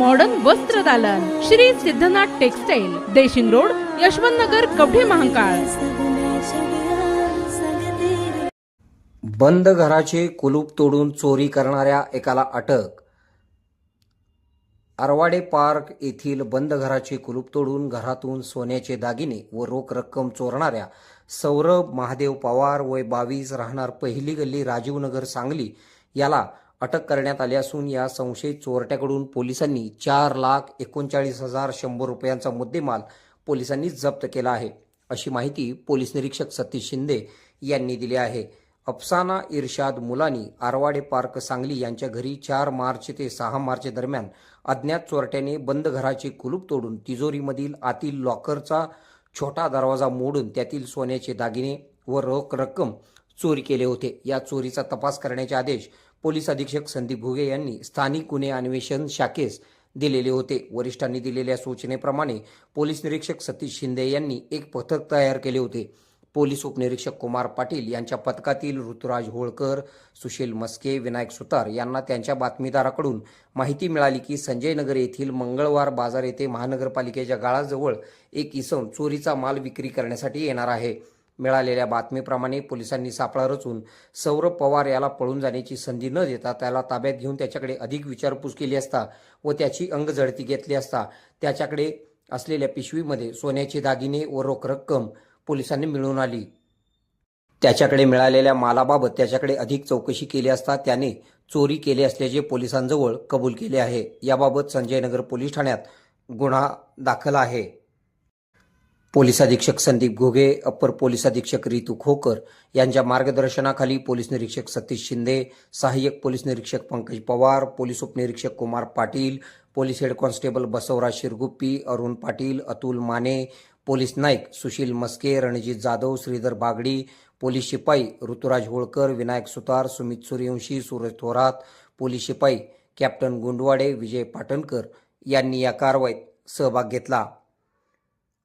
Modern वस्त्र दालन. Shri Siddhanath textile Deshing road Yashwant Nagar Kavathe Mahankal. बंद घराचे कुलूप तोडून चोरी करणाऱ्या एकाला अटक. आरवाडे पार्क येथील बंद घराचे कुलूप तोडून घरातून सोन्याचे दागिने व रोख रक्कम चोरणाऱ्या सौरभ महादेव पवार वय बावीस राहणार पहिली गल्ली राजीवनगर सांगली याला अटक करण्यात आली असून या संशयित चोरट्याकडून पोलिसांनी चार लाख एकोणचाळीस हजार शंभर रुपयांचा मुद्देमाल पोलिसांनी जप्त केला आहे. अशी माहिती पोलीस निरीक्षक सतीश शिंदे यांनी दिली आहे. अफसाना इर्शाद मुलानी आरवाडे पार्क सांगली यांच्या घरी चार मार्च ते सहा मार्च दरम्यान अज्ञात चोरट्याने बंद घराचे कुलूप तोडून तिजोरीमधील आतील लॉकरचा छोटा दरवाजा मोडून त्यातील सोन्याचे दागिने व रोख रक्कम चोरी केले होते. या चोरीचा तपास करण्याचे आदेश पोलीस अधीक्षक संदीप घुगे यांनी स्थानिक गुन्हे अन्वेषण शाखेस दिलेले होते. वरिष्ठांनी दिलेल्या सूचनेप्रमाणे पोलीस निरीक्षक सतीश शिंदे यांनी एक पथक तयार केले होते. पोलीस उपनिरीक्षक कुमार पाटील यांच्या पथकातील ऋतुराज होळकर सुशील मस्के विनायक सुतार यांना त्यांच्या बातमीदाराकडून माहिती मिळाली की संजय नगर येथील मंगळवार बाजार येथे महानगरपालिकेच्या गाळाजवळ एक इसम चोरीचा माल विक्री करण्यासाठी येणार आहे. मिळालेल्या बातमीप्रमाणे पोलिसांनी सापळा रचून सौरभ पवार याला पळून जाण्याची संधी न देता त्याला ताब्यात घेऊन त्याच्याकडे अधिक विचारपूस केली असता व त्याची अंग झडती घेतली असता त्याच्याकडे असलेल्या पिशवीमध्ये सोन्याचे दागिने व रोख रक्कम पोलिसांनी मिळून आली. त्याच्याकडे मिळालेल्या मालाबाबत त्याच्याकडे अधिक चौकशी केली असता त्याने चोरी केली असल्याचे पोलिसांजवळ कबूल केले आहे. याबाबत संजयनगर पोलीस ठाण्यात गुन्हा दाखल आहे. पोलीस अधीक्षक संदीप घोगे अप्पर पोलीस अधीक्षक रितू खोकर यांच्या मार्गदर्शनाखाली पोलीस निरीक्षक सतीश शिंदे सहाय्यक पोलीस निरीक्षक पंकज पवार पोलीस उपनिरीक्षक Kumar Patil police head constable Basavaraj Shirguppi Arun Patil Atul Mane police Naik Sushil Maske Ranjit Jadhav Shridhar Bagadi police शिपाई ऋतुराज होळकर विनायक सुतार सुमित सूर्यवंशी सूरज थोरात पोलीस शिपाई कॅप्टन गुंडवाडे विजय पाटणकर यांनी या कारवाईत सहभाग घेतला.